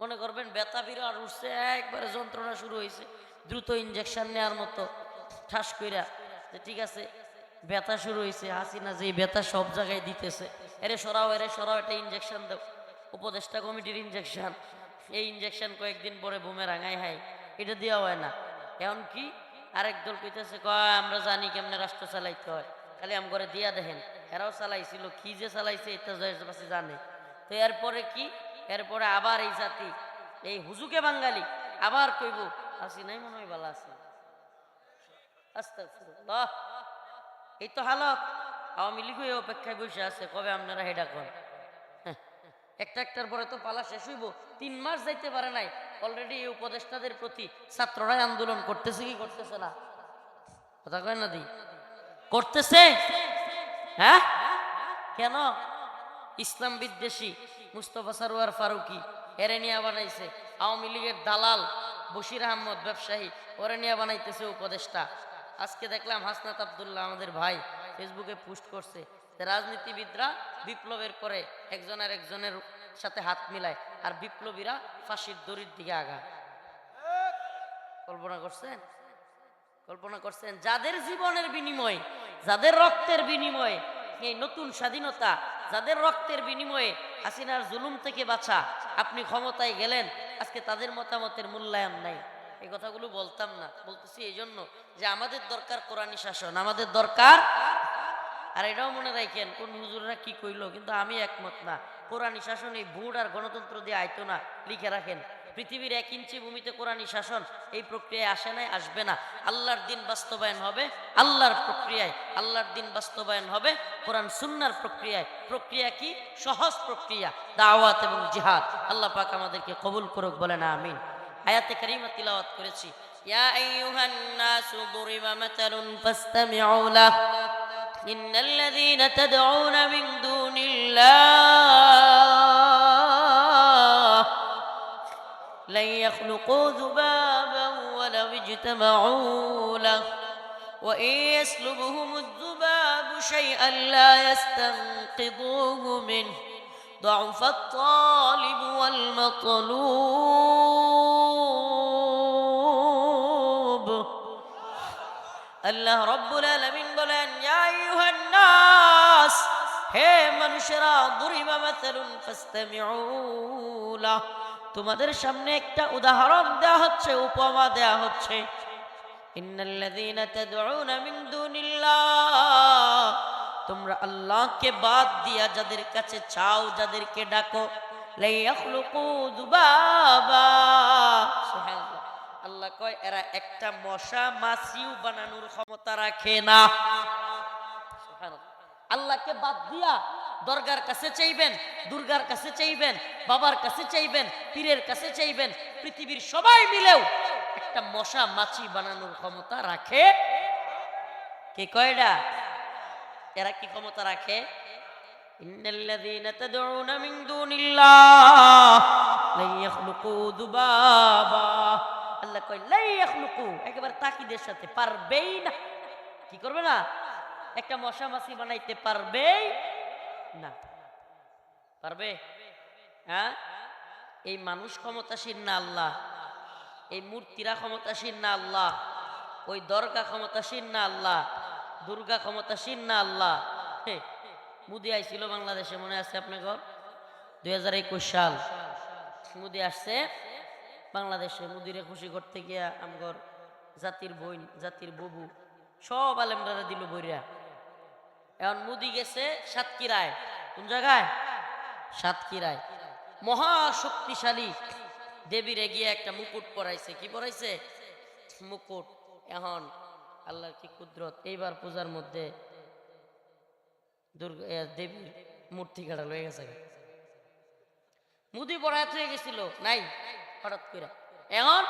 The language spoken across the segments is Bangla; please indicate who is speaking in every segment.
Speaker 1: মনে করবেন, ব্যথা বিরাট উঠছে, একবারে যন্ত্রণা শুরু হয়েছে। দ্রুত ইঞ্জেকশন নেওয়ার মতো, ঠাস কইরা। যে ঠিক আছে, ব্যথা শুরু হয়েছে, হাসিনা যে ব্যথা সব জায়গায় দিতেছে। এরে সরাও এরে সরাও, একটা ইঞ্জেকশন দাও। উপদেষ্টা কমিটির ইঞ্জেকশন এই ইঞ্জেকশন কয়েকদিন পরে বুমে রাঙাই হাই এটা দেওয়া হয় না। এমন কি? আরেক দল কইতেছে, কয়, আমরা জানি কেমনে রাষ্ট্র চালাইতে হয়। খালি আম করে দিয়া দেখেন, এরাও চালাইছিল, কি যে চালাইছে, এটা পাশে জানে। তো এরপরে কি? এরপরে আবার এই জাতি এই হুজুকে বাঙালি। আবার কইব আসি নাই মনে হয় ভালো আছে। এই তো হালত। আওয়ামী লীগ হয়ে অপেক্ষায় বসে আছে কবে আপনারা হেডা হ্যাঁ, একটা একটার পরে তো পালা শেষ হইব। তিন মাস যাইতে পারে নাই। অলরেডি এই উপদেষ্টাদের প্রতি ছাত্ররাই আন্দোলন করতেছে কি করতেছে না? কথা কয় না দি? করতেছে? হ্যাঁ? কেন? ইসলাম বিদ্বেষী। মুস্তফা সারোয়ার ফারুকি, এরে নিয়ে বানাইছে। আওয়ামী লীগের দালাল বশির আহমদ ব্যবসায়ী, ওরে নিয়ে বানাইতেছে উপদেষ্টা। আজকে দেখলাম হাসনাত আবদুল্লাহ আমাদের ভাই ফেসবুকে পোস্ট করছে রাজনীতিবিদরা বিপ্লবের পরে একজনের একজনের সাথে হাত মিলায় আর বিপ্লবীরা ফাঁসির দড়ির দিকে আগায়। কল্পনা করছেন? কল্পনা করছেন? যাদের জীবনের বিনিময়ে, যাদের রক্তের বিনিময়ে, এই নতুন স্বাধীনতা যাদের রক্তের বিনিময়ে হাসিনার জুলুম থেকে বাঁচা, আপনি ক্ষমতায় গেলেন, আজকে তাদের মতামতের মূল্যায়ন নাই। এই কথাগুলো বলতাম না। বলতেছি এই জন্য যে আমাদের দরকার কোরআনী শাসন, আমাদের দরকার আর এটাও মনে রাখেন, কোন হুজুররা কি কইলো? কিন্তু আমি একমত না। কোরআনী শাসন এই ভোট আর গণতন্ত্র দিয়ে আইতো না, লিখে রাখেন। পৃথিবীর এক ইঞ্চি ভূমিতে কোরআনী শাসন এই প্রক্রিয়ায় আসে নাই, আসবে না। আল্লাহর দিন বাস্তবায়ন হবে, আল্লাহর প্রক্রিয়ায়, আল্লাহর দিন বাস্তবায়ন হবে, কোরআন সুন্নার প্রক্রিয়ায়। প্রক্রিয়া কি? সহজ প্রক্রিয়া, দাওয়াত এবং জিহাদ। আল্লাহ পাক আমাদেরকে কবুল করুক বলে না আমিন। আয়াতে কারিমা তিলাওয়াত করেছি। ইন্নাল্লাযীনা তাদউনা মিন দূনিল্লাহ। لن يخلقوا ذبابا ولو اجتمعوا له وإن يسلبهم الذباب شيئا لا يستنقذوه منه ضعف الطالب والمطلوب আল্লাহ রব্বুল আলামিন বলেন ইয়া আইয়ুহান নাস হে মানুষেরা দুরিবা মাতালুন ফাসতামিউ লাহ তোমাদের সামনে একটা উদাহরণ দেয়া হচ্ছে, উপমা দেয়া হচ্ছে। তোমরা আল্লাহকে বাদ দিয়া যাদের কাছে চাও, যাদেরকে ডাকো আল্লাহ কয়, এরা একটা মশা মাছিও বানানোর ক্ষমতা রাখে না। আল্লাহকে বাদ দিয়া দরগার কাছে চাইবেন, দুর্গার কাছে চাইবেন, বাবার কাছে চাইবেন, পীরের কাছে চাইবেন, পৃথিবীর সবাই মিলেও একটা মশা মাছি বানানোর ক্ষমতা রাখে। কে কয়ডা এরা কি ক্ষমতা রাখে? একেবারে তাকিদের সাথে, পারবেই না কি করবে একটা মশা মাছি বানাইতে পারবেই না। পারবে? হ্যাঁ? এই মানুষ ক্ষমতাসীন না আল্লাহ? এই মূর্তিরা ক্ষমতাসীন না আল্লাহ? ওই দরগা ক্ষমতাসীন না আল্লাহ? দুর্গা ক্ষমতাসীন না আল্লাহ? মুদি আইছিল বাংলাদেশে, মনে আছে আপনার ঘর? দুই হাজার একুশ সাল। মুদি আসছে বাংলাদেশে, মুদিরে খুশি করতে গিয়া আমগর জাতির বইন, জাতির ববু, সব আলেমরা দিল বইরা। এখন মুদি গেছে সাতক্ষীরায়। কোন জায়গায়? সাতক্ষীরায়। মহা শক্তিশালী দেবীরে গিয়ে একটা মুকুট পরাইছে। কি পরাইছে? মুকুট। এখন আল্লাহর কি কুদরত? এইবার পূজার মধ্যে দুর্গা দেবীর মূর্তি কাটা লয়ে গেছে। মুদি বরাত হয়ে গেছিল। নাই, হঠাৎ করে এখন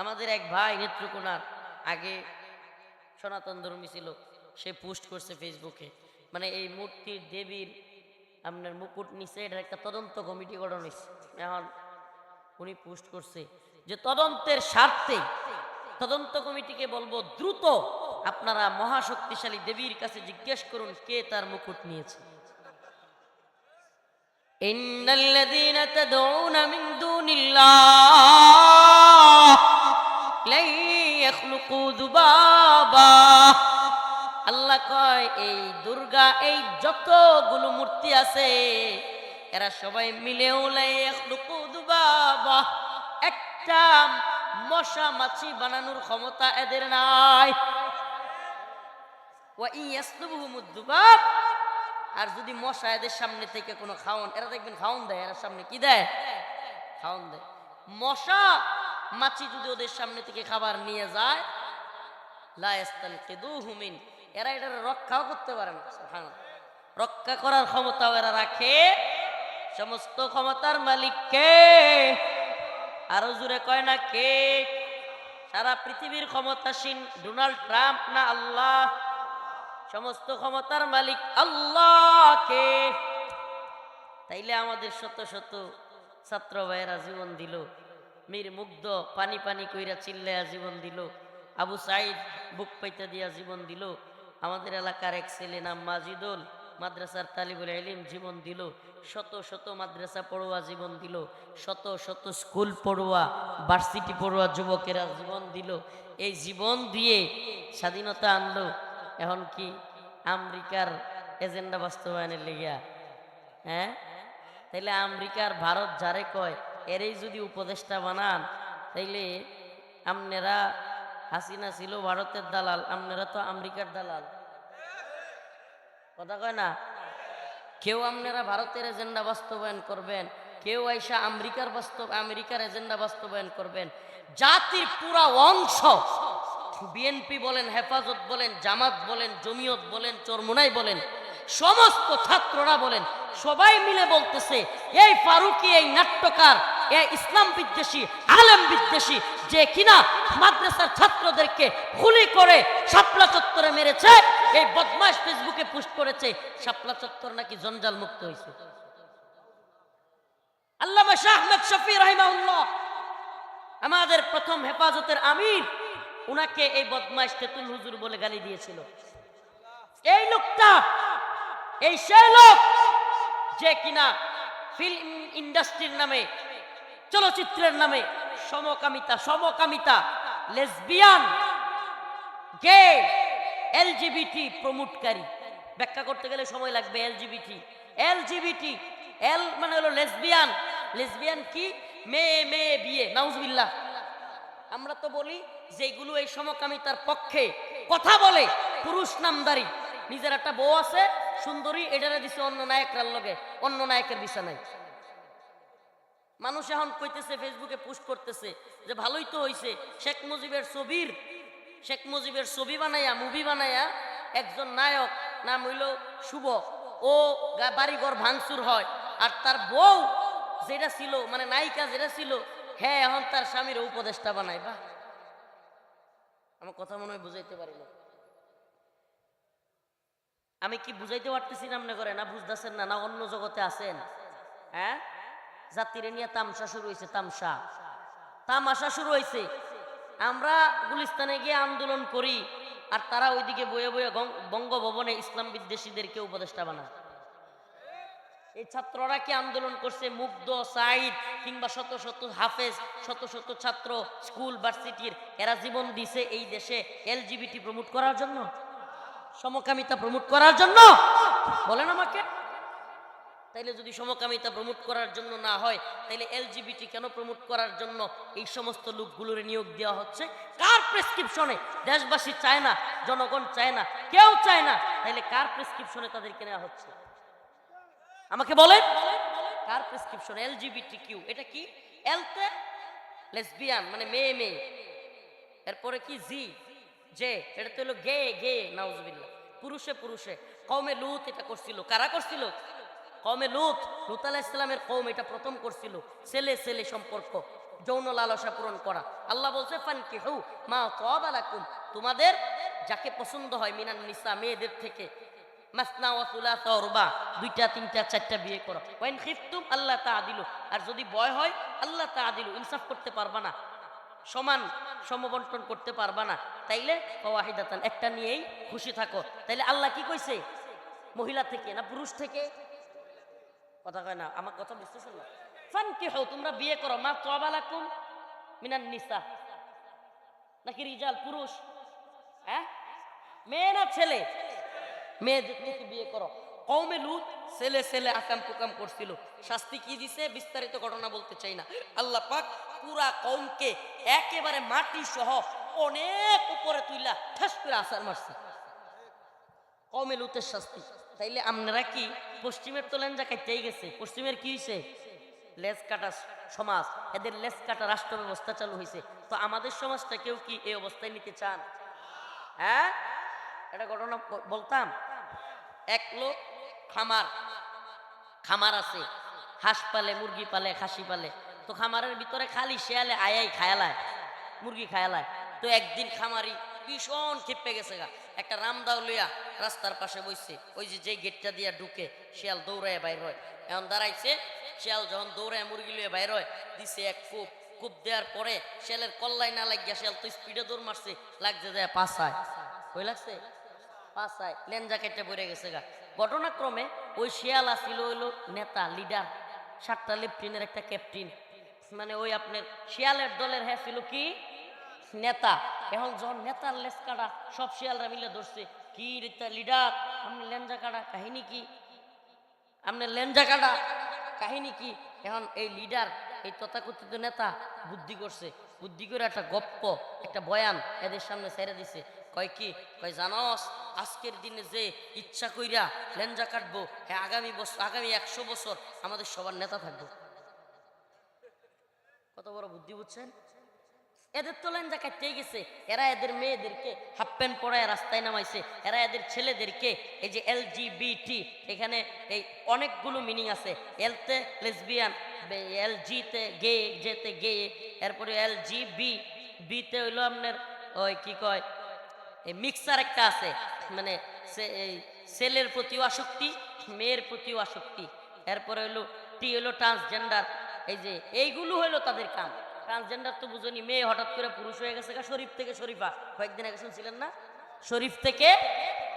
Speaker 1: আমাদের এক ভাই নেত্রকোনার আগে সনাতন ধর্মী ছিল। সে পোস্ট করছে ফেসবুকে মানে এই মূর্তির দেবীর আপনার মুকুট নিচে এটার একটা তদন্ত কমিটি গঠন হয়েছে এখন উনি পোস্ট করছে যে তদন্তের স্বার্থে তদন্ত কমিটিকে বলবো দ্রুত আপনারা মহাশক্তিশালী দেবীর কাছে জিজ্ঞেস করুন কে তার মুকুট নিয়েছে إن الذين تدعون من دون الله لن يخلقوا ذبابا আল্লাহ কয়, এই দুর্গা, এই যতগুলো মূর্তি আছে, এরা সবাই মিলে একটা মশা মাছি বানানোর ক্ষমতা এদের নাই। আর যদি মশা এদের সামনে থেকে কোনো খাওন, এরা দেখবেন খাওন দেয়, এরা সামনে কি দেয়? খাওন দেয়। মশা মাছি যদি ওদের সামনে থেকে খাবার নিয়ে যায়, লা ইয়াস্তানকিদুহু মিন এরা এটা রক্ষাও করতে পারে না রক্ষা করার ক্ষমতাও এরা রাখে। সমস্ত ক্ষমতার মালিক কে? আরও জুড়ে কয় না কে? সারা পৃথিবীর ক্ষমতাসীন ডোনাল্ড ট্রাম্প না আল্লাহ? সমস্ত ক্ষমতার মালিক আল্লাহ কে? তাইলে আমাদের শত শত ছাত্র ভাইয়েরা জীবন দিল। মীর মুগ্ধ পানি পানি কইরা চিল্লায়া জীবন দিল। আবু সাইদ বুক পাইতে দিয়া জীবন দিল। আমাদের এলাকার এক ছেলে নাম মাজিদুল মাদ্রাসার তালিবুল এলিম জীবন দিল। শত শত মাদ্রাসা পড়ুয়া জীবন দিল। শত শত স্কুল পড়ুয়া, ভার্সিটি পড়ুয়া যুবকেরা জীবন দিল। এই জীবন দিয়ে স্বাধীনতা আনলো। এখন কি আমেরিকার এজেন্ডা বাস্তবায়নের লেগিয়া? হ্যাঁ? তাইলে আমেরিকার ভারত যারে কয়, এরই যদি উপদেষ্টা বানান, তাইলে আপনারা হাসিনা ছিল ভারতের দালাল, আপনারা তো আমেরিকার দালাল। কথা কয় না? কেউ আপনারা ভারতের এজেন্ডা বাস্তবায়ন করবেন, কেউ আইসা আমেরিকার বাস্তব আমেরিকার এজেন্ডা বাস্তবায়ন করবেন। জাতির পুরা অংশ, বিএনপি বলেন, হেফাজত বলেন, জামাত বলেন, জমিয়ত বলেন, চরমোনাই বলেন, সমস্ত ছাত্ররা বলেন, সবাই মিলে বলতেছে, এই ফারুকি, এই নাট্যকার, এই ইসলাম বিদ্বেষী আলেম বিদ্বেষী যে কিনা মাদ্রাসার ছাত্রদেরকে গুলি করে শাপলা চত্বরে মেরেছে, এই বদমাশ ফেসবুকে পোস্ট করেছে, শাপলা চত্বর নাকি জঞ্জাল মুক্ত হয়েছে। আল্লামা শাহ আহমেদ শফি রাহিমাউল্লাহ আমাদের প্রথম হেফাজতের আমির, উনাকে এই বদমাইশ তেতুল হুজুর বলে গালি দিয়েছিল। এই লোকটা, এই সেই লোক যে কিনা ফিল্ম ইন্ডাস্ট্রির নামে, চলচ্চিত্রের নামে সমকামিতা সমকামিতা লেসবিয়ান গে এলজিবিটি প্রমোটকারী ব্যাখ্যা করতে গেলে সময় লাগবে এলজিবিটি এলজিবিটি এল মানে হলো লেসবিয়ান লেসবিয়ান কি? মেয়ে মেয়ে, বিয়ে, নাউজবিল্লাহ। আমরা তো বলি যেগুলো এই সমকামিতার পক্ষে কথা বলে, পুরুষ নামদারি। নিজের একটা বউ আছে, সুন্দরী, এটারে দিছে অন্য নায়করার লগে। অন্য নায়কের বিছানায়। মানুষ এখন কইতেছে, ফেসবুকে পোস্ট করতেছে যে ভালোই তো হইছে। শেখ মুজিবের ছবির, শেখ মুজিবের ছবি বানাইয়া মুভি বানাইয়া একজন নায়ক, নাম হইল শুভ। ও বাড়িঘর ভাঙচুর হয়। আর তার বউ যেটা ছিল মানে নায়িকা যেটা ছিল হ্যাঁ এখন তার স্বামীর উপদেষ্টা বানায়। বা আমার কথা মনে হয় বুঝাইতে পারি না। আমি কি বুঝাইতে পারতেছি না, মনে করে না বুঝতেছেন না না অন্য জগতে আছেন? হ্যাঁ? জাতিরে নিয়ে তামসা শুরু হয়েছে, তামসা। তামাশা শুরু হয়েছে। আমরা গুলিস্তানে গিয়ে আন্দোলন করি আর তারা ওইদিকে বয়ে বয়ে বঙ্গভবনে ইসলাম বিদ্বেষীদেরকে উপদেষ্টা বানায়। এই ছাত্ররা কি আন্দোলন করছে? মুগ্ধ সাইদ কিংবা শত শত হাফেজ, শত শত ছাত্র, স্কুল, ভার্সিটির, এরা জীবন দিছে এই দেশে এলজিবিটি প্রমোট করার জন্য? সমকামিতা প্রমোট করার জন্য? বলেন আমাকে। তাইলে যদি সমকামিতা প্রমোট করার জন্য না হয়, তাইলে এলজিবিটি কেন প্রমোট করার জন্য এই সমস্ত লোকগুলোর নিয়োগ দেওয়া হচ্ছে? কার প্রেসক্রিপশনে? দেশবাসী চায় না, জনগণ চায় না, কেউ চায় না, তাইলে কার প্রেসক্রিপশনে তাদেরকে নেওয়া হচ্ছে? আমাকে বলেন। কার প্রেসক্রিপশন? এলজিবিটি কিউ এটা কি? এলতে? লেসবিয়ান মানে মেয়ে মেয়ে। এরপরে কি? জি যে এটা তো হলো গে গে, নাউজবিল্লাহ। পুরুষে পুরুষে। কমে লুত এটা করছিল। কারা করছিল? কমে লুত লুত আলাহ ইসলামের কম এটা প্রথম করছিল, ছেলে ছেলে সম্পর্ক, যৌন লালসা পূরণ করা। আল্লাহ বলছে ফান কি হু মা তালাকুম তোমাদের যাকে পছন্দ হয়, মিনান নিসা, মেয়েদের থেকে, মাসনা ওয়া দুইটা, তিনটা, চারটা বিয়ে করো। ওয়াইন খিফতুম আল্লাহ তাআদিলু আর যদি ভয় হয় আল্লাহ তাআদিলু ইনসাফ করতে পারবা না। সমান সমবন্টন করতে পারবা না। তাইলে ওয়াহিদাতান একটা নিয়েই খুশি থাকো। তাইলে আল্লাহ কি কইছে? মহিলা থেকে না পুরুষ থেকে? কথা কয় না, আমার কথা বুঝতেছেন না ফানকিহু, তোমরা বিয়ে করো, মা তোয়াবালাকুম মিনান নিসা। নাকি রিজাল, পুরুষ? হ্যাঁ? মেয়ে না ছেলে? মেয়েদের থেকে বিয়ে করো। কৌমে লুত, ছেলে ছেলে আকাম কুকাম করছিল। শাস্তি কি দিছে? বিস্তারিত ঘটনা বলতে চাই না। আল্লাহ পাক পুরা কৌমকে একেবারে মাটি সহ অনেক উপরে তুইলা, ঠাস করে আসার মারছে। কমে লুতের শাস্তি। তাইলে আপনারা কি পশ্চিমের তো লেঞ্জা কাটতেই গেছে? পশ্চিমের কি হয়েছে লেজ কাটা সমাজ। এদের লেজ কাটা রাষ্ট্র ব্যবস্থা চালু হয়েছে তো আমাদের সমাজটা কেউ কি এই অবস্থায় নিতে চান? হ্যাঁ? এটা ঘটনা বলতাম। এক লোক খামার খামার আছে। হাঁস পালে, মুরগি পালে, খাসি পালে। তো খামারের ভিতরে খালি শেয়ালে আয়াই খায়ালায়, মুরগি খায়ালায়। তো একদিন খামারি ভীষণ ক্ষেপে গেছে গা। একটা রামদাও লইয়া রাস্তার পাশে বইছে, ওই যে যে গেটটা দিয়া ঢুকে শিয়াল দৌড়ায় বাইর হয়। এখন দাঁড়াইছে, শিয়াল যখন দৌড়ায় মুরগি লইয়া বাইর হয়, দিছে এক কূপ কূপ দেওয়ার পরে শিয়ালের কল্লাই না লাগিয়া শিয়াল তো স্পিডে দৌড় মারছে, লাগছে দেয় পাশায় ওই লাগছে? পাশায় লেঞ্জা কেটে পড়ে গেছে গা। ঘটনাক্রমে ওই শিয়াল আসিল, হইল নেতা লিডার সাতটা লেফটিনের একটা ক্যাপ্টেন মানে ওই আপনার শিয়ালের দলের হ্যাঁ ছিল কি? নেতা। এখন যখন নেতার লেস কাটা, সব শিয়ালরা মিলে ধরছে। কি লিডার, আপনি লেঞ্জা কাটা কাহিনী কি? আপনার লেঞ্জা কাটা কাহিনী কি? এখন এই লিডার, এই তথাকথিত নেতা বুদ্ধি করছে। বুদ্ধি করে একটা গপ্প, একটা বয়ান এদের সামনে ছেড়ে দিছে। কয় কি? কয়, জানস, আজকের দিনে যে ইচ্ছা কইরা লেঞ্জা কাটবো হ্যাঁ আগামী বছর আগামী একশো বছর আমাদের সবার নেতা থাকব। কত বড় বুদ্ধি বুঝছেন? এদের তো লেঞ্জা কাটতেই গেছে, এরা এদের মেয়েদেরকে হাফ প্যান্ট পরায় রাস্তায় নামাইছে, এরা এদের ছেলেদেরকে এই যে এল এখানে এই অনেকগুলো মিনিং আছে। এলতে লেসবিয়ান এল জিতে গে যেতে গে, এরপরে এল জি বি, বিতে হইল আপনার ওই কি কয়, এই মিক্সার একটা আছে মানে সে- এই ছেলের প্রতিও আসক্তি, মেয়ের প্রতিও আসক্তি। এরপরে হইল টি হইল ট্রান্সজেন্ডার, এই যে এইগুলো হইল তাদের কাম। ট্রান্সজেন্ডার তো বুঝনি, মেয়ে হঠাৎ করে পুরুষ হয়ে গেছে শরীফ থেকে শরীফা। কয়েকদিন আগে শুনছিলেন না? শরীফ থেকে?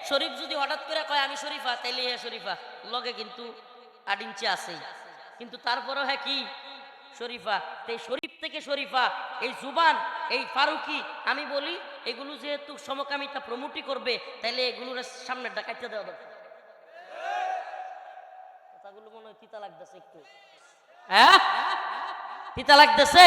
Speaker 1: শরীফ যদি হঠাৎ করে কয়, আমি শরীফা তাইলে হ্যাঁ শরীফা। লগে কিন্তু আট ইঞ্চি কিন্তু তারপরেও হ্যাঁ কি? শরীফা। এই শরীফ থেকে শরীফা, এই জুবান, এই ফারুকি, আমি বলি, এগুলো যেহেতু সমকামিতা প্রমোটই করবে তাহলে এগুলোর সামনে ডাকাইতে দেওয়া দরকার। কথাগুলো মনে হয় তিতা লাগতেছে একটু। হ্যাঁ? তিতা লাগতেছে?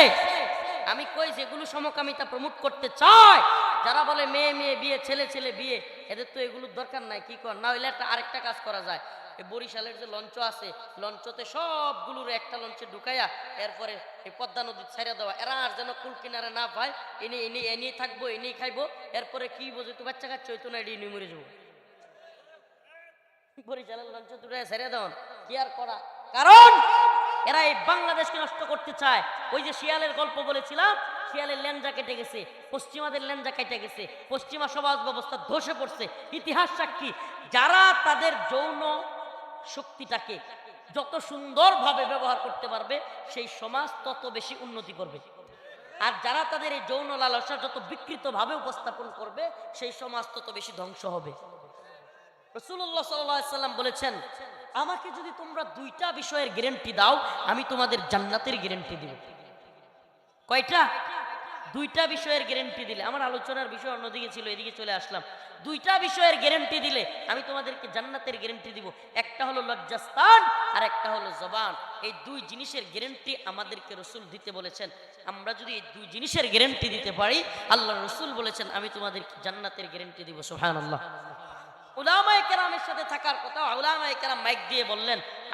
Speaker 1: আমি কই যেগুলো সমকামিতা প্রমোট করতে চায়? যারা বলে মেয়ে মেয়ে, বিয়ে, ছেলে ছেলে, বিয়ে, এদের তো এগুলোর দরকার নাই, কি কর? না হইলে একটা আরেকটা কাজ করা যায়। এই বরিশালের যে লঞ্চ আছে, লঞ্চতে সবগুলোর একটা লঞ্চে ঢুকাইয়া এরপরে এই পদ্মা নদী ছেড়ে দেওয়া। এরা আর যেন কুল কিনারে না পায় এনে এনে এনে থাকব এনে খাইবো, এরপরে কি বোঝে তো বাচ্চা কাচ্চা হইতো না এটি নিয়ে মরে যাব। বরিশালের লঞ্চ দুটো ছেড়ে দেওয়ান। কি আর করা? কারণ এরা এই বাংলাদেশকে নষ্ট করতে চায়। ওই যে শিয়ালের গল্প বলেছিলাম, শিয়ালের লেঞ্জা কেটে গেছে, পশ্চিমাদের লেঞ্জা কেটে গেছে, পশ্চিমা সমাজ ব্যবস্থা ধসে পড়ছে। ইতিহাস সাক্ষী, যারা তাদের যৌন শক্তিটাকে যত সুন্দরভাবে ব্যবহার করতে পারবে, সেই সমাজ তত বেশি উন্নতি করবে। আর যারা তাদের এই যৌন লালসা যত বিকৃতভাবে উপস্থাপন করবে, সেই সমাজ তত বেশি ধ্বংস হবে। রসুল্লাহ সাল্লাম বলেছেন, আমাকে যদি তোমরা দুইটা বিষয়ের গ্যারেন্টি দাও, আমি তোমাদের জান্নাতের গ্যারেন্টি দিব। কয়টা? দুইটা বিষয়ের গ্যারেন্টি দিলে, আমার আলোচনার বিষয় অন্যদিকে ছিল, এদিকে চলে আসলাম। দুইটা বিষয়ের গ্যারেন্টি দিলে, আমি তোমাদেরকে জান্নাতের গ্যারেন্টি দিব। একটা হলো লজ্জাস্থান, আর একটা হলো জবান। এই দুই জিনিসের গ্যারেন্টি আমাদেরকে রসুল দিতে বলেছেন। আমরা যদি এই দুই জিনিসের গ্যারেন্টি দিতে পারি আল্লাহ রসুল বলেছেন, আমি তোমাদেরকে জান্নাতের গ্যারেন্টি দিব। সোহান আল্লাহ উলামায়ে সাথে থাকার কথা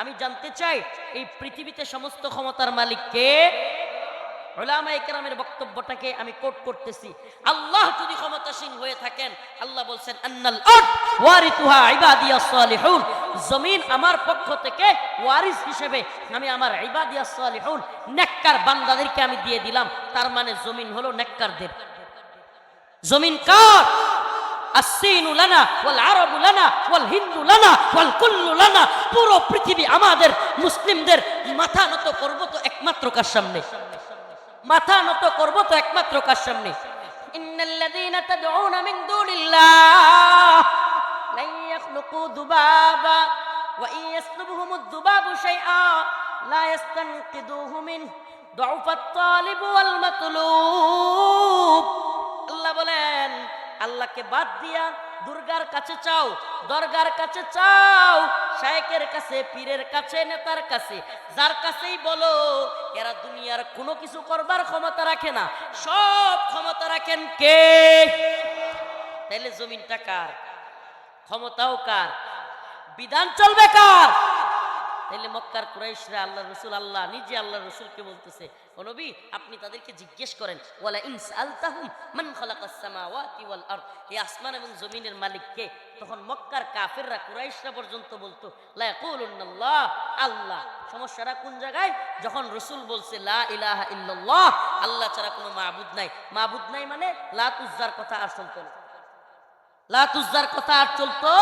Speaker 1: আমি জানতে চাই এই পৃথিবীতে সমস্ত ক্ষমতার মালিক কে? উলামায়ে কেরামের বক্তব্যটাকে আমি কোট করতেছি। আল্লাহ যদি ক্ষমতাসীন হয়ে থাকেন, আল্লাহ বলছেন, আন্নাল ওয়ারিতুহা ইবাদিয়াস সালিহুন। জমিন আমার পক্ষ থেকে ওয়ারিস হিসেবে আমি আমার ইবাদিয়াস সালিহুন, নেককার বান্দাদেরকে আমি দিয়ে দিলাম। তার মানে জমিন হলো নেককারদের। জমিন কার? আসিনু লানা ওয়াল আরবু লানা ওয়াল হিন্দু লানা ওয়াল কুল্লু লানা পুরো পৃথিবী আমাদের মুসলিমদের মাথা নত করব তো একমাত্র কার সামনে মাথা নত করব তো একমাত্র কার সামনে ইন্নাল্লাযীনা তাদউনা মিন দুনিল্লাহ লা ইয়াখলুকু দুবাবা ওয়া ইন ইয়াসলুবহুমুদ দুবাবু শাইআ لا يستنقذوه منه ضعف الطالب والمطلوب আল্লাহ বলেন আল্লাহকে বাদ দিয়া দুর্গার কাছে চাও, দরগার কাছে চাও, শায়েকের কাছে, পীরের কাছে, নেতার কাছে, যার কাছেই বলো, এরা দুনিয়ার কোনো কিছু করবার ক্ষমতা রাখে না। সব ক্ষমতা রাখেন কে? তাইলে জমিনটা কার? ক্ষমতাও কার? বিধান চলবে কার? তাইলে মক্কার কুরাইশরা আল্লাহ রসুল, আল্লাহ নিজে আল্লাহ রসুলকে বলতেছে নবী, আপনি তাদেরকে জিজ্ঞেস করেন, ওয়ালা ইনস আলতাহুম মান খালাকাস সামাওয়াতি ওয়াল আরদ? এই আসমান এবং জমিনের মালিক কে? তখন মক্কার কাফেররা কুরাইশরা পর্যন্ত বলতো, লা ইয়াকুলুন্নাল্লাহ, আল্লাহ। সমস্যাটা কোন জায়গায়? যখন রসুল বলছে, লা ইলাহা ইল্লাল্লাহ, আল্লাহ ছাড়া কোনো মাবুদ নাই। মাবুদ নাই মানে লা তুজ্জার কথা আর চলতো না। লা তুজ্জার কথা আর চলতো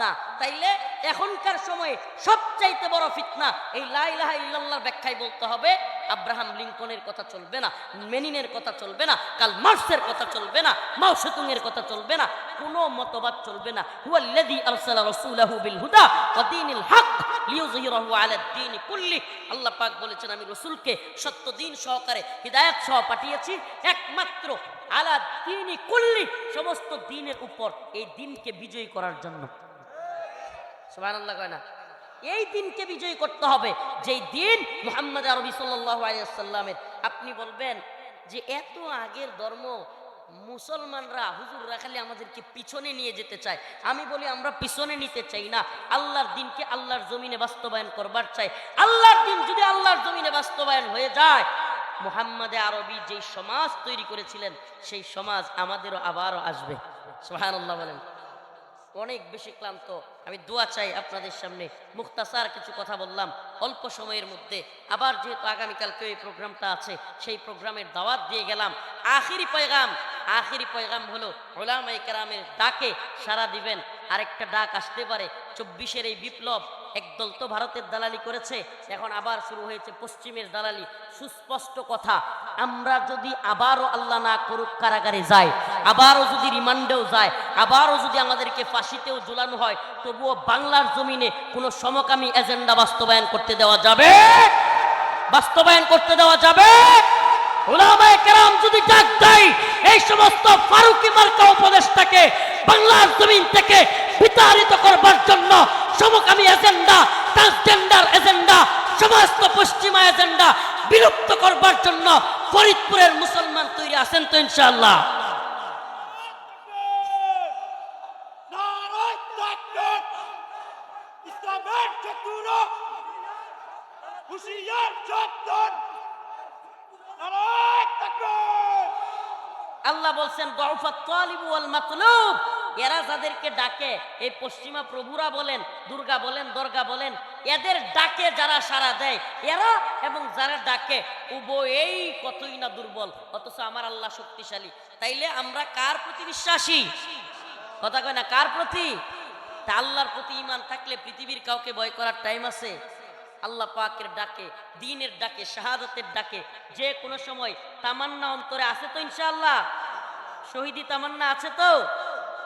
Speaker 1: না তাইলে এখনকার সময়ে সবচাইতে বড় ফিতনা এই লা ইলাহা ইল্লাল্লাহর ব্যাখ্যায় বলতে হবে, আব্রাহাম লিঙ্কনের কথা চলবে না, মেনিনের কথা চলবে না কাল মার্কসের কথা চলবে না, মাও সেতুং এর কথা চলবে না, কোনো মতবাদ চলবে না। হুয়াল্লাযী আরসালা রাসূলাহু বিল হুদা ওয়া দীনিল হক লিইয়ুযহিরাহু আলা দ্বীনি কুল্লি। আল্লাহ পাক বলেছেন, আমি রাসূলকে সত্য সহকারে হিদায়াত সহ পাঠিয়েছি, একমাত্র আলা দ্বীনি কুল্লি, সমস্ত দিনের উপর এই দিনকে বিজয়ী করার জন্য। সুবহানাল্লাহ কয় না। এই দিনকে বিজয়ী করতে হবে। যেই দিন মুহাম্মদ আরবি সাল্লামের আপনি বলবেন যে এত আগের ধর্ম, মুসলমানরা, হুজুররা খালি আমাদেরকে পিছনে নিয়ে যেতে চায়। আমি বলি, আমরা পিছনে নিতে চাই না। আল্লাহর দিনকে আল্লাহর জমিনে বাস্তবায়ন করবার চাই। আল্লাহর দিন যদি আল্লাহর জমিনে বাস্তবায়ন হয়ে যায়, মুহাম্মদে আরবি যেই সমাজ তৈরি করেছিলেন, সেই সমাজ আমাদেরও আবারও আসবে। সুবহানাল্লাহ বলেন। অনেক বেশি ক্লান্ত। আমি দোয়া চাই আপনাদের সামনে। মুক্তাসার কিছু কথা বললাম। অল্প সময়ের মধ্যে আবার যেহেতু আগামীকালকে এই প্রোগ্রামটা আছে, সেই প্রোগ্রামের দাওয়াত দিয়ে গেলাম। আখিরি পয়গাম। আখিরি পয়গাম হলো ওলামাই কেরামের ডাকে সারা দিবেন। আরেকটা ডাক আসতে পারে। চব্বিশের এই বিপ্লব একদল তো ভারতের দালালি করেছে, এখন আবার শুরু হয়েছে পশ্চিমের দালালি। সুস্পষ্ট কথা, আমরা যদি আবারও আল্লাহ না করুক কারাগারে যাই, আবারও যদি রিমান্ডেও যায় আবারও যদি আমাদেরকে ফাঁসিতেও ঝুলানো হয়, তবুও বাংলার জমিনে কোনো সমকামী এজেন্ডা বাস্তবায়ন করতে দেওয়া যাবে? বাস্তবায়ন করতে দেওয়া যাবে? যদি ডাক দেয়, এই সমস্ত ফারুকি মার্কা উপদেশটাকে বাংলার জমিন থেকে বিতাড়িত করবার জন্য সমকামী এজেন্ডা ট্রান্সজেন্ডার এজেন্ডা, সমস্ত পশ্চিমা এজেন্ডা বিলুপ্ত করবার জন্য ফরিদপুরের মুসলমান তৈরি আছেন তো ইনশাআল্লাহ। আল্লাহ বলছেন দরফাত তালিবু মাতলুব। এরা যাদেরকে ডাকে, এই পশ্চিমা প্রভুরা বলেন, দুর্গা বলেন, দর্গা বলেন, এদের ডাকে যারা সাড়া দেয়, এরা এবং যারা ডাকে, উভয়েই কতই না দুর্বল, অথচ আমার আল্লাহ শক্তিশালী। তাইলে আমরা কার প্রতি বিশ্বাসী? কথা কয় না, কার প্রতি? তা আল্লাহর প্রতি ইমান থাকলে পৃথিবীর কাউকে ভয় করার টাইম আছে। আল্লাহ পাকের ডাকে, দিনের ডাকে, শাহাদতের ডাকে, যে কোনো সময় তামান্না অন্তরে আছে তো ইনশাআল্লাহ? শহীদি তামান্না আছে তো?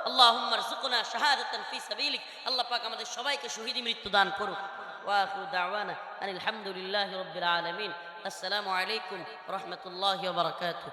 Speaker 1: আল্লাহুম্মা রযুকনা শাহাদাতান ফি সাবিলিক আল্লাহ পাক আমাদের সবাইকে শহীদি মৃত্যু দান করুক। ওয়া আখিরু দাওয়ানা আনিল হামদুলিল্লাহি রাব্বিল আলামিন। আসসালামু আলাইকুম ওয়া রাহমাতুল্লাহি ওয়া বারাকাতুহু।